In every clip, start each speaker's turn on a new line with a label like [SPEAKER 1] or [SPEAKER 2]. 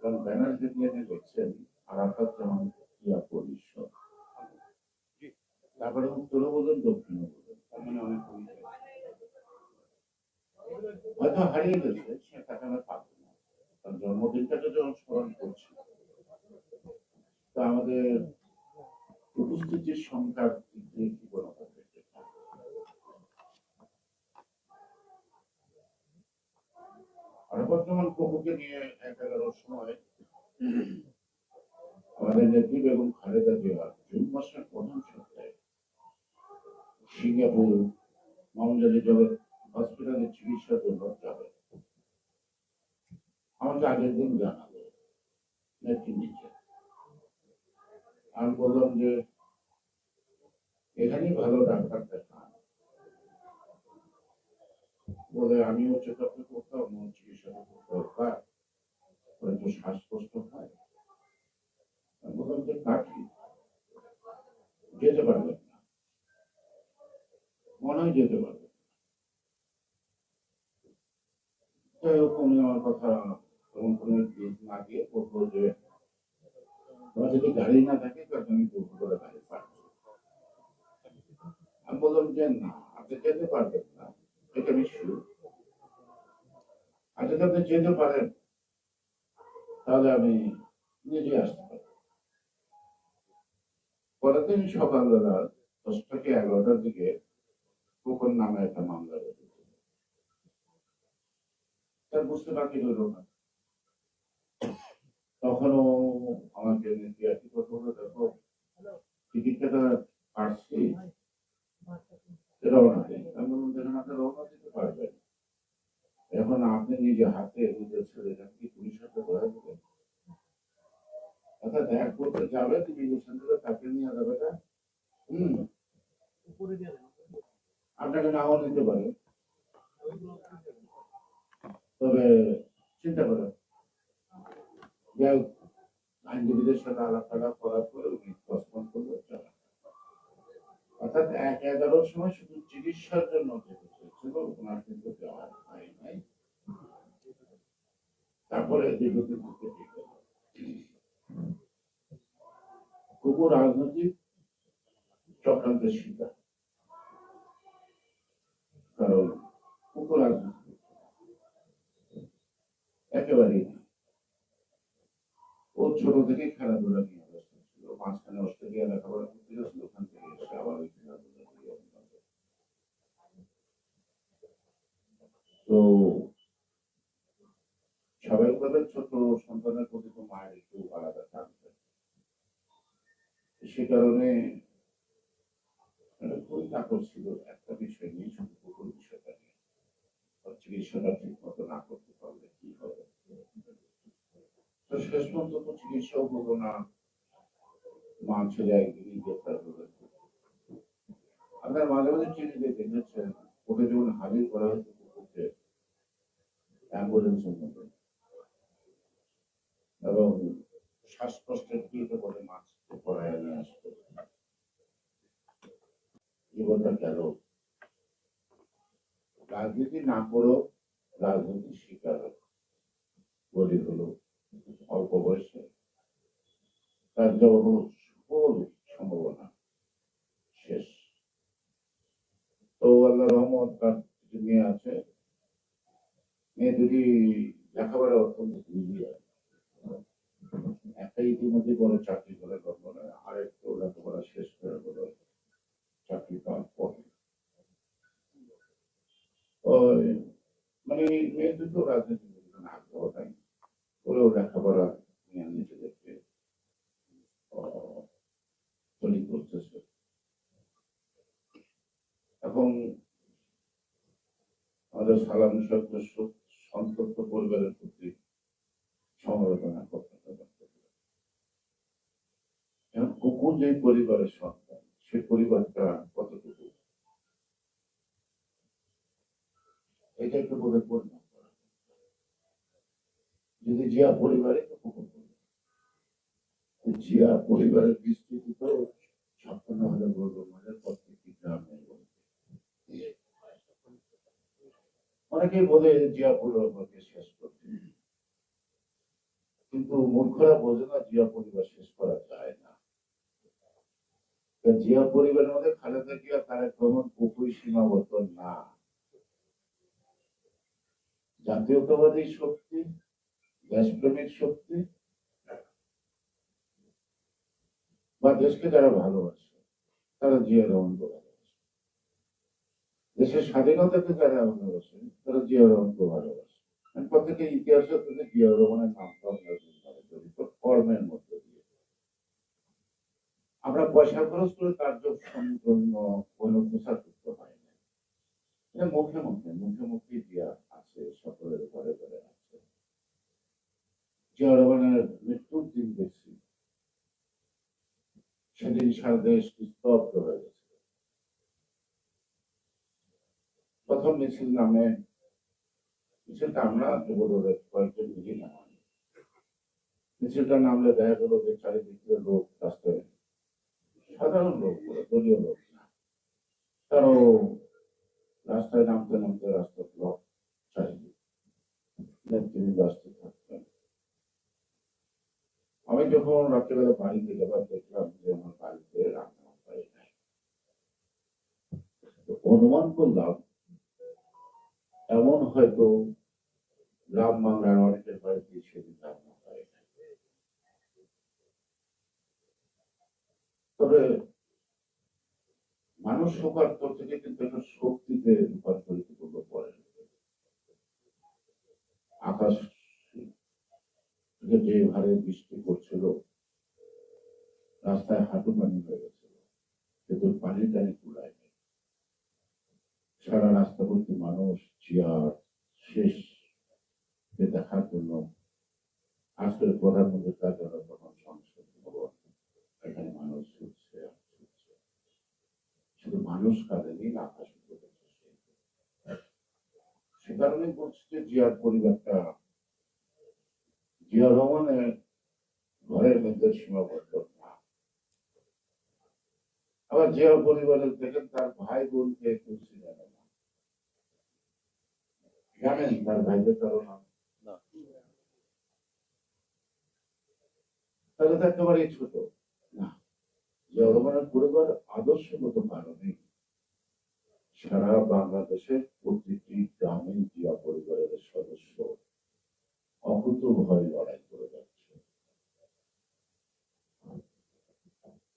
[SPEAKER 1] কারণ ব্যানার এনে লিখছেন আরাফাত যেমন ইয়া পরিষদ। তারপরে বলুন বলুন তার মানে অনেক হয়তো হারিয়ে গেছে সে টাকা আমরা পাবো না। কারণ জন্মদিনটাকে যখন স্মরণ করছি তা আমাদের উপস্থিতির সংখ্যার দিক দিয়ে কি কোনো ব্যাপার এটা? আর বর্তমান প্রভুকে নিয়ে এক এগারোর সময় আমাদের নেত্রী বেগম খালেদা জিয়া জুন মাসের প্রথম সপ্তাহে সিঙ্গাপুর মাউন্ট এলিজাবেথ হসপিটালে চিকিৎসার জন্য যাবে আমাকে আগের দিন জানালো নেত্রী নিচে আমি বললাম যে, এখানেই ভালো ডাক্তার দেখান। বলে আমিও চেক আপ করতাম চিকিৎসা দরকার শ্বাসকষ্ট হয়। বললাম যে যেতে মনে হয় যেতে যাই হোক, উনি আমার কথা তখন কোনো না দিয়ে বলব যে, তোমার যদি গাড়ি না থাকে, তাহলে আমি দুপুর করে গাড়ি পাঠাবো আমি বললাম যে, না, আপনি যেতে পারবেন না। এটা আপনি যেতে পারেন, তাহলে আমি নিজে আসতে পারি। পরের দিন সকালবেলা দশটা কি এগারোটার দিকে কুকুর নামে একটা মামলা রয়েছে। তার বুঝতে বাকি হলো না। তখনও আমাকে একই কথা বলে দেখো। টিকিটটা কাটছি এখন আপনি নিজে হাতে কি পুলিশ হাতে দেবেন অর্থাৎ করতে যাবে? তুমি তাকে নিয়ে যাবে আপনাকে নাও নিতে পারে। তবে চিন্তা হোক, আইনজীবীদের সাথে আলাপ করার পরে উনি অর্থাৎ এক এগারোর সময় শুধু চিকিৎসার জন্য ওনার কিন্তু যাওয়া হয় নাই। তারপরে। খুব রাজনৈতিক চক্রান্তের শিকার। কারণ খুব রাজনীতি একেবারেই ও ছোট থেকে খেলাধুলা মাঝখানে অস্ট্রেলিয়া লেখাপড়া করতে গেছিল ওখান থেকে এসে আবার তো স্বাভাবিকভাবে ছোট সন্তানের প্রতি তো মায়ের একটু আলাদা থাকবে সে কারণে খুবই কাপড় ছিল একটা বিষয় নিয়ে কুকুর বিষয়টা নিয়ে চিকিৎসাটা ঠিক মতো না করতে পারলে কি হবে তো শেষ পর্যন্ত চিকিৎসাও হলো না মা ছেলে একদিনই গ্রেফতার আপনার মাঝে মাঝে টিভিতে যখন হাজির করা হয়েছে অ্যাম্বুলেন্সের মধ্যে এবং শ্বাসকষ্টের পড়ায় নিয়ে জীবনটা গেল। রাজনীতি না করো রাজনীতি শিকার বলি হলো, অল্প বয়সে। তার যখন সকল সম্ভাবনা। শেষ। তো আল্লাহ রহমত তার কিছু মেয়ে আছে। মেয়ে দুটি লেখাপড়া অত্যন্ত বুঝিয়ে একটা ইতিমধ্যে বড় চাকরি করে গর্বনে আরেকটু লেখাপড়া শেষ করে বলে চাকরি পাওয়ার পরে। মানে মেয়ে দুটো রাজনীতি আগ্রহ নাই। করেও লেখাপড়া নিয়ে নিজেদেরকে চলি করতেছে। এবং আমাদের সালাম সত্য সন্তপ্ত পরিবারের প্রতি সমবেদনা কারণ কুকুর যে পরিবারের সন্তান, সে পরিবারটা কতটুকু? এটা একটু বলে পরিমাণ করা যদি জিয়া পরিবারে কুকুর জিয়া পরিবারের বিস্তৃতি ছাপ্পান্ন হাজার বর্গ মাইলের প্রত্যেকটি অনেকেই বলে জিয়া পরিবারকে শেষ করতে। কিন্তু মূর্খরা বোঝে না জিয়া পরিবার শেষ করা যায় না। জিয়া পরিবারের মধ্যে খালেদা জিয়া ভ্রমণ পুকুরি সীমাবদ্ধ না। জাতীয়তাবাদী শক্তি, দেশপ্রেমিক শক্তি বা দেশকে যারা ভালোবাসে, তারা জিয়া রহমানকে ভালোবাসে। দেশের স্বাধীনতাকে যারা ভালোবাসে, তারা জিয়া রহমানকে ভালোবাসে। আমি প্রত্যেকের ইতিহাসে থেকে জিয়া রহমানের নামটা আমরা জড়িত কর্মের মধ্যে দিয়ে। আমরা পয়সা খরচ করে তার জন্য কোনো প্রচার করতে হয় না। মুখে মুখে মুখে মুখে জিয়া আছে, সকলের ঘরে ঘরে আছে। জিয়া রহমানের মৃত্যুর দিন দেখছি। সেদিন সারা দেশ স্তব্ধ হয়ে গেছে। প্রথম মিছিল নামে, মিছিলটা আমরা যুবদলের কয়েকজন মিলি নামাই মিছিলটা নামলে দেখা গেল যে চারিদিক লোক রাস্তায় সাধারণ লোক দলীয় লোক না। তারও রাস্তায় নামতে নামতে রাস্তা ব্লক চারিদিক তিনি ব্যস্ত থাকতেন আমি যখন রাত্রেবেলা বাড়িতে গেলাম দেখলাম যে আমার বাড়িতে রান্না হয় নাই অনুমান করলাম, এমন হয়তো গ্রাম বাংলার অনেকের বাড়িতে সেদিন রান্না হয় নাই। তবে মানুষ শোকার্ত থেকে কিন্তু একটা শক্তিতে রূপান্তরিত করতে পারে আকাশ যে হারে বৃষ্টি করছিল রাস্তায় হাঁটু পানি হয়ে গেছিল, কিন্তু পানি টানি কুলায় সারা রাস্তা ভর্তি মানুষ চেয়ার শেষ দেখার জন্য আসলে প্রধানমন্ত্রী কার্যালয় তখন সংসদ ভবন, এখানে মানুষ ছুটছে আর ছুটছে। শুধু মানুষ কাঁদেনি আকাশ সে কারণে বলছি যে জিয়ার পরিবারটা জিয়া রহমানের ঘরের মধ্যে সীমাবদ্ধ আবার জিয়া পরিবারের দেখেন তার ভাই বোনকে কেউ চিনে না জানেন তার ভাইদের কারও নাম তাহলে তো একেবারেই ছোট না জিয়া রহমানের পরিবার আদর্শগত কারণে সারা বাংলাদেশের প্রতিটি গ্রামে জিয়া পরিবারের সদস্য অকুত ভয় লড়াই করে যাচ্ছে।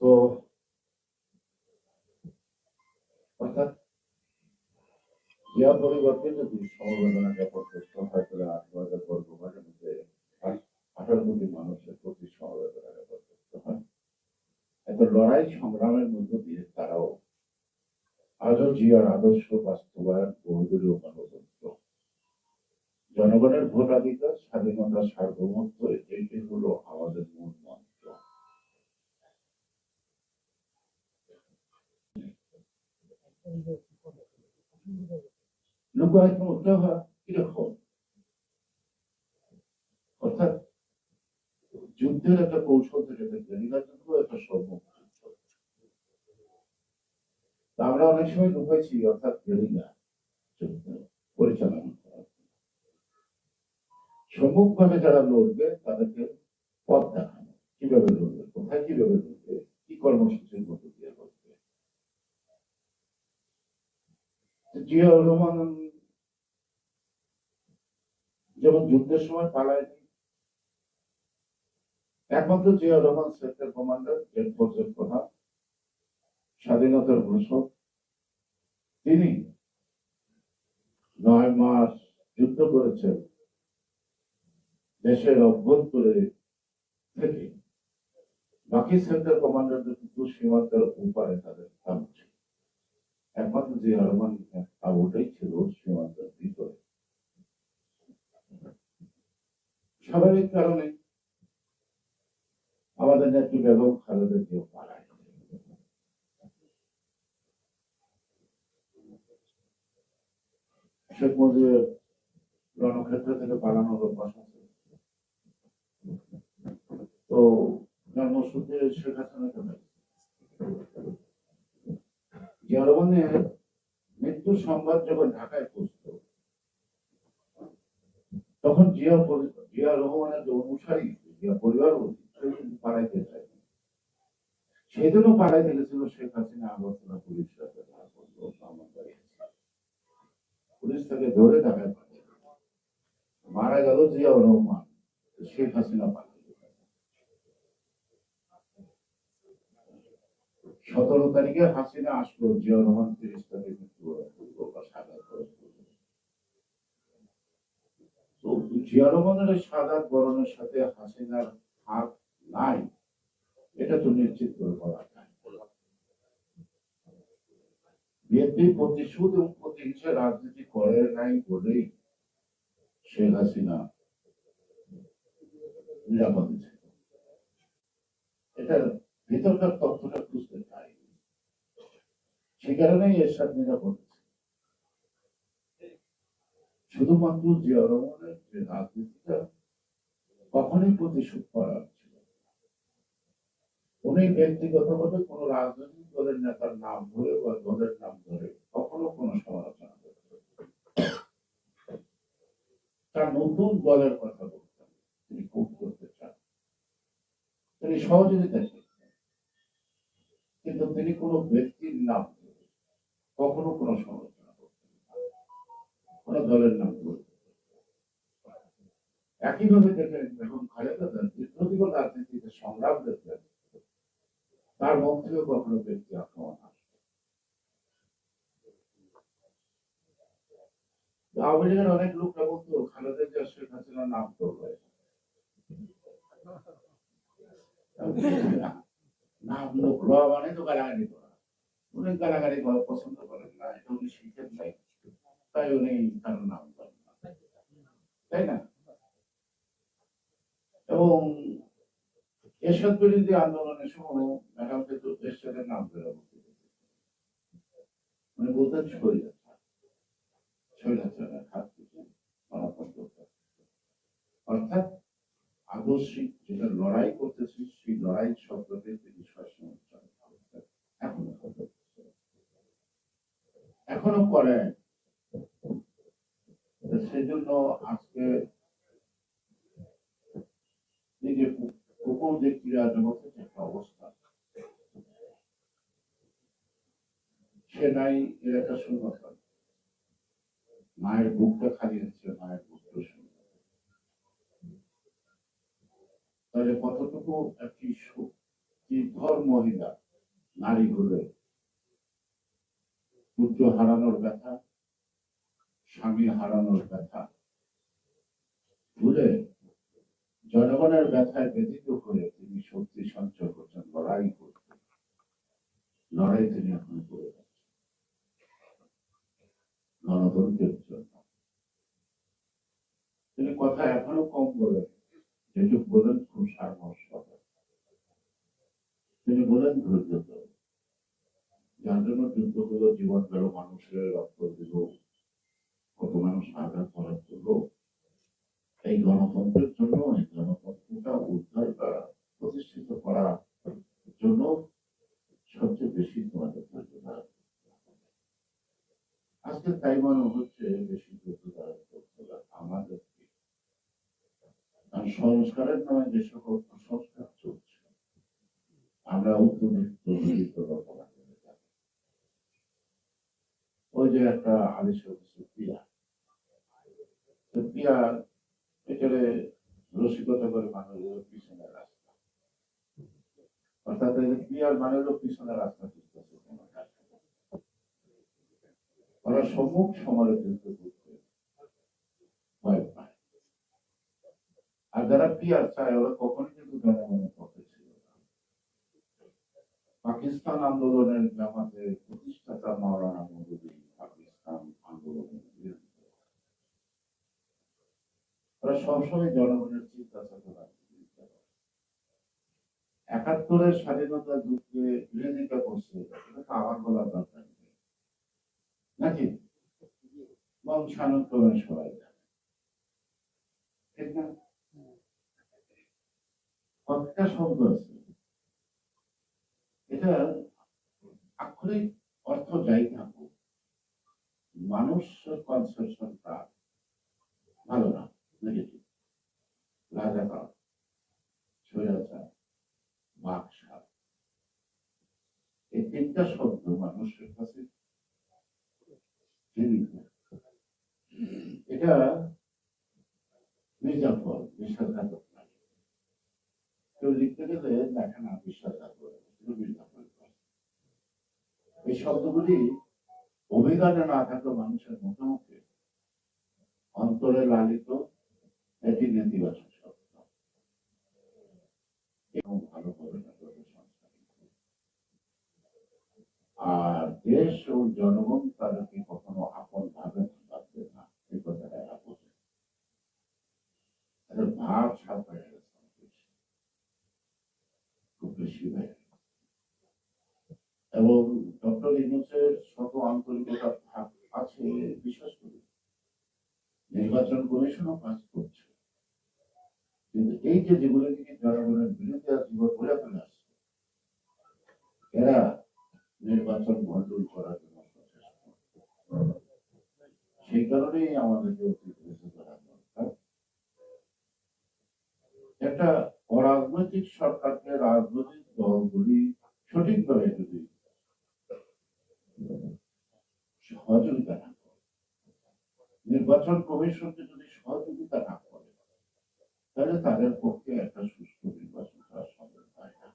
[SPEAKER 1] তো অর্থাৎ জিয়া পরিবারকে যদি সমবেদনা আট হাজার আঠারো কোটি মানুষের প্রতি সমবেদনা জ্ঞাপন করতে হয়। এত লড়াই সংগ্রামের মধ্য দিয়ে তারাও আজও জিয়ার আদর্শ বাস্তবায়ন বহুদলীয় গণতন্ত্র জনগণের ভোটাধিকার, স্বাধীনতা, সার্বভৌমত্ব এইটি হলো আমাদের মূল মন্ত্র। অর্থাৎ যুদ্ধের একটা কৌশল থেকে থাকে নির্বাচন আমরা অনেক সময় ঢুকেছি অর্থাৎ যুদ্ধ পরিচালনা। সম্মুখভাবে যারা লড়বে, তাদেরকে পথ দেখানো। কীভাবে লড়বে? কোথায় কীভাবে লড়বে? কি কর্মসূচির মধ্যে দিয়ে লড়বে? জিয়াউর রহমান যেমন যুদ্ধের সময় পালায়নি, একমাত্র Ziaur Rahman sector commander, Z ফোর্সের প্রধান, স্বাধীনতার ঘোষক। তিনি নয় মাস যুদ্ধ করেছেন। দেশের অভ্যন্তরে থেকে বাকি সেন্টার কমান্ডার কিন্তু সীমান্তের উপায় তাদের স্থান ছিল একমাত্র যে আরমান আর ওটাই ছিল সীমান্তের ভিতরে। স্বাভাবিক কারণে আমাদের নেত্রী বেগম খালেদা জিয়া পালায়। শেখ মুজিবের রণক্ষেত্র থেকে পালানোর অভ্যাস তো জন্মসূত্রে শেখ সংবাদ যখন ঢাকায় পৌঁছত, তখন জিয়া জিয়া রহমানের যে অনুসারী, জিয়া পরিবার পালাইতে গেছিল শেখ হাসিনা, আগরতলা পুলিশ সাথে। পুলিশ তাকে ধরে ঢাকায় পাঠিয়ে মারা গেল জিয়া রহমান। শেখ হাসিনা সতেরো তারিখে হাসিনা আসলো, জিয়া রহমান তিরিশ তারিখে মৃত্যুবরণ করল। তো জিয়া রহমানের সাদা বরণের সাথে হাসিনার হাত নাই, এটা তো নিশ্চিত করে বলা বিএনপি প্রতিশোধ এবং প্রতিহিংসা রাজনীতি করে নাই বলেই শেখ হাসিনা নিরাপদে ছিল এটার ভিতরকার তথ্যটা খুঁজতে চাই সে কারণেই এর সাথে নিরাপদ শুধুমাত্র জিয়া রহমানের যে রাজনীতিটা কখনোই প্রতিশোধ করার ছিল উনি ব্যক্তিগতভাবে কোন রাজনৈতিক দলের নেতার নাম ধরে বা দলের নাম ধরে কখনো কোনো সমালোচনা করতেন না। তার নতুন দলের কথা বলতেন তিনি খুব করতে চান। তিনি সহযোগিতা চেয়েছেন। কিন্তু তিনি কোনো ব্যক্তির নাম কখনো কোনো সমালোচনা করতেন কোন দলের নাম ধরে একইভাবে দেখেন যখন খালেদা দীর্ঘদিন রাজনীতিতে সংগ্রাম দেখলেন তার থেকে কখনো ব্যক্তি আক্রমণ আসবে আওয়ামী লীগের অনেক লোকরা বলতো খালেদা জিয়া শেখ হাসিনার নাম করবে নাম লোক লওয়া মানে তো গালাগালি করা উনি গালাগালি করা পছন্দ করেন না, এটা উনি শিখেন নাই। তাই উনি তার নাম করেন না। তাই না? এবং এরশাদ বিরোধী আন্দোলনের সময় ম্যাডাম কিন্তু এরশাদের নাম ধরে উনি বলতেন শরীর স্বৈরাচারের হাত অর্থাৎ আদর্শিক যেটা লড়াই করতেছি, সেই লড়াই শব্দকে তিনি সবসময় এখনও। এখনও করেন তো সেই জন্য আজকে এই যে যে ক্রীড়া জগতের একটা অবস্থা। সে নাই এর একটা শূন্যতা মায়ের বুকটা খালি হচ্ছে মায়ের বুকটা শূন্য তাহলে কতটুকু একটি নারী হলে পুত্র হারানোর ব্যথা, স্বামী হারানোর ব্যথা, ভুলে জনগণের ব্যথায় ব্যথিত হয়ে তিনি শক্তি সঞ্চয় করছেন, লড়াই করছেন। লড়াই তিনি এখন করে গণতন্ত্রের জন্য। তিনি কথা এখনও কম বলেন। যেটুকু বলেন, খুব সারমর্শ তিনি বলেন, ধৈর্য ধরে। যার জন্য যুদ্ধ হলো জীবন গেল মানুষের রক্ত দিল কত মানুষ আঘাত করার জন্য এই গণতন্ত্রের জন্য এই গণতন্ত্রটা উদ্ধার করা প্রতিষ্ঠিত করার জন্য সবচেয়ে বেশি তোমাদের ধৈর্য ধারণ করতে হবে। আজকে তাই মনে হচ্ছে বেশি ধৈর্য ধারণ করতে হবে আমাদেরকে কারণ নামে যে সকল কুসংস্কার চলছে, আমরা দলিত রকম ওই যে একটা আলিশ পিয়া। পিয়া রসিকতা করে মানুষের পিছনে রাস্তা। অর্থাৎ পিয়ার মানে হলো পিছনে রাস্তা কাজ না। ওরা সম্মুখ সমালোচিত করতে ভয় পায় আর যারা পিয়ার চায়? ওরা কখনোই কিন্তু জনগণের পক্ষে ছিল পাকিস্তান আন্দোলনের জামাতের প্রতিষ্ঠাতা মাওলানা মৌদুদি পাকিস্তান আন্দোলনের ওরা সবসময় জনগণের চিন্তা একাত্তরের স্বাধীনতা যুদ্ধে বিরোধিতা করছে, এটা তো আমার বলার দরকার নাকি? বংশানুক্রমে সবাই জানে ঠিক না কতটা শব্দ আছে এটা আক্ষরিক অর্থ যাই থাকুক মানুষ ভালো না নেগেটিভ এই তিনটা শব্দ মানুষের কাছে এটা নির্যাতন বিশ্বাসঘাতক কেউ লিখতে গেলে দেখে না বিশ্বাসঘাতক। এই শব্দগুলি অভিজ্ঞতা না মানুষের মুখে মুখে অন্তরে লালিত, এটি নেতিবাচক শব্দ এবং ভালো আর দেশ ও জনগণ তাদেরকে কখনো আপন ভাবে ভাববে না এই কথাটা এরা বোঝে ভাব বেশি। খুব বেশি হয়ে। এবং ডক্টর ইউনুসের শত আন্তরিকতা আছে, বিশ্বাস করি। নির্বাচন কমিশনও কাজ করছে। কিন্তু এই যে যেগুলো থেকে জনগণের বিরুদ্ধে জীবন বলে ফেলে আসছে, এরা নির্বাচন ভণ্ডুল করার জন্য সেই কারণেই আমাদেরকে দরকার। একটা অরাজনৈতিক সরকারকে রাজনৈতিক দলগুলি সঠিকভাবে যদি সহযোগিতা না করে নির্বাচন কমিশনকে যদি সহযোগিতা না করে তাহলে তাদের পক্ষে একটা সুষ্ঠু নির্বাচন করা সম্ভব হয় না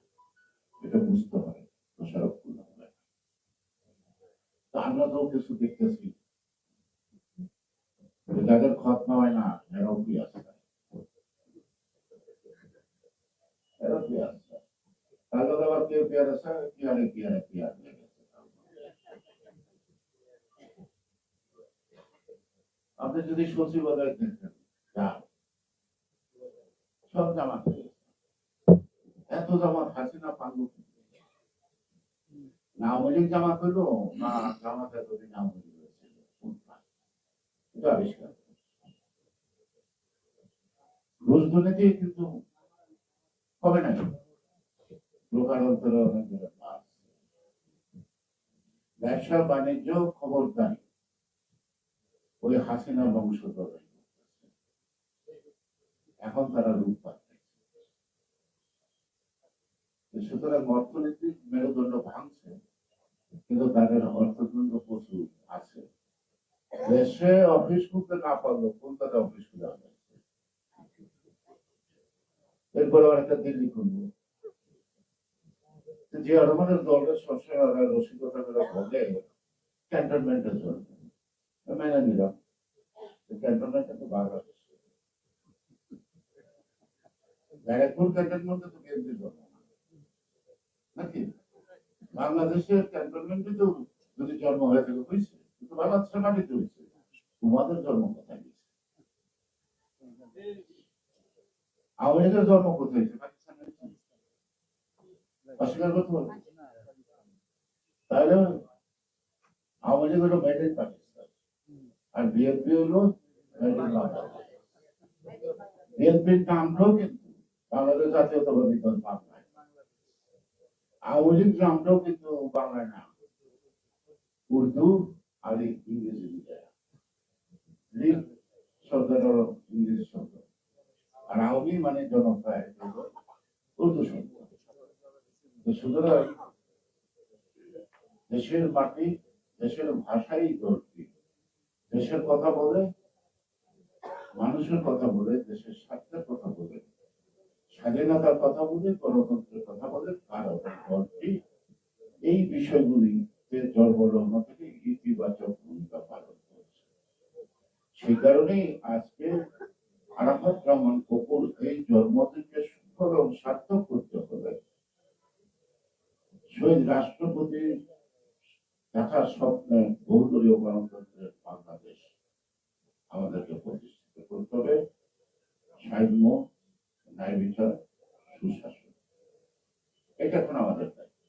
[SPEAKER 1] এটা বুঝতে হবে দোষারোপ করলে হবে না। তা আমরা তো কিছু দেখতেছি যে যাদের খতনা হয় না এরাও কি আছে এরাও কি আছে তাহলে তো আবার কেউ পেয়ার আছে পেয়ারে পেয়ারে পেয়ার লেগে গেছে। আপনি যদি যান সব জামা গেছে। এত জামা হাসিনা পাঙ্গু না আওয়ামী জামা করল না জামাত এতদিন আবিষ্কার। কিন্তু হবে না। ব্যবসা, বাণিজ্য, খবরদারি। ওই হাসিনা বংশধর এখন তারা রূপ পাচ্ছে। সুতরাং অর্থনৈতিক মেরুদণ্ড ভাঙছে, কিন্তু তাদের অর্থদণ্ড প্রচুর আছে। দেশে অফিস খুলতে না পারল কলকাতা অফিস খুলে হবে। এরপরে একটা দিল্লি খুলবো। যে রহমানের দলের সবসময় রসিকতা করে বলে ক্যান্টনমেন্টের জন্য। মেনে বাংলাদেশের ক্যান্টনমেন্টে তো যদি জন্ম হয়ে থাকে হয়েছে কিন্তু বাংলাদেশের মাটিতে হয়েছে। তোমাদের জন্ম কোথায় আওয়ামী জন্ম কোথায় হয়েছে? অস্বীকার করতে পারবে? তাহলে আর বিএনপি হলো বিএনপির নামটাও কিন্তু বাংলাদেশ জাতীয়তাবাদী দল বাংলায়। আওয়ামী লীগ নামটাও কিন্তু বাংলায় না। উর্দু আর ইংরেজি লীগ শব্দটাও ইংরেজি শব্দ। আর আওয়ামী মানে হলো উর্দু শব্দ। তো সুতরাং দেশের মাটি, দেশের ভাষাই দলটি দেশের কথা বলে, মানুষের কথা বলে, দেশের স্বার্থের কথা বলে, স্বাধীনতার কথা বলে, গণতন্ত্রের কথা বলে দলটি এই বিষয়গুলিতে জন্মলগ্ন থেকে ইতিবাচক ভূমিকা পালন করছে। সেই কারণেই আজকে আরাফাত রহমান কপুর এই জন্মদিনকে সুফল এবং সার্থক করতে হলে শহীদ রাষ্ট্রপতির দেখার স্বপ্নে বহুদলীয় গণতন্ত্রের বাংলাদেশ আমাদেরকে প্রতিষ্ঠিত করতে হবে সাম্য ন্যায় বিচার সুশাসন এটা এখন আমাদের দায়িত্ব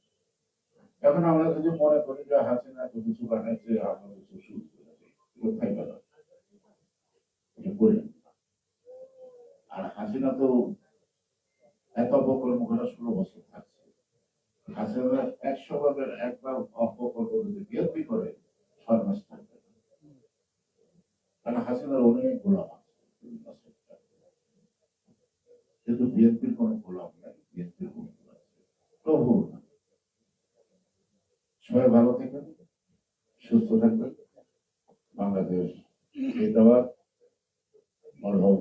[SPEAKER 1] এখন আমরা যদি মনে করি যে হাসিনা তো কিছু বানাইছে আমরা কিছু শুরু করেছি কোথায় গেল এটা করেন না। আর এত অপকর্ম করা ষোলো বছর থাকছে। একশো একবার অপকর্ম যদি করে, ছয় মাস থাকবে কারণ হাসিনার অনেক গোলাম আছে কিন্তু বিএনপির কোনো গোলাম নাই, বিএনপির প্রভু সবাই ভালো থাকবেন, সুস্থ থাকবেন। বাংলাদেশ জিন্দাবাদ। মরহম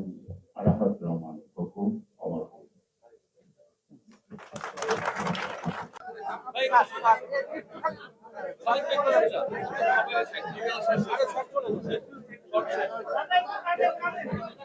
[SPEAKER 1] আরাফাত রহমান। হুকুম অমর হোক।
[SPEAKER 2] একটু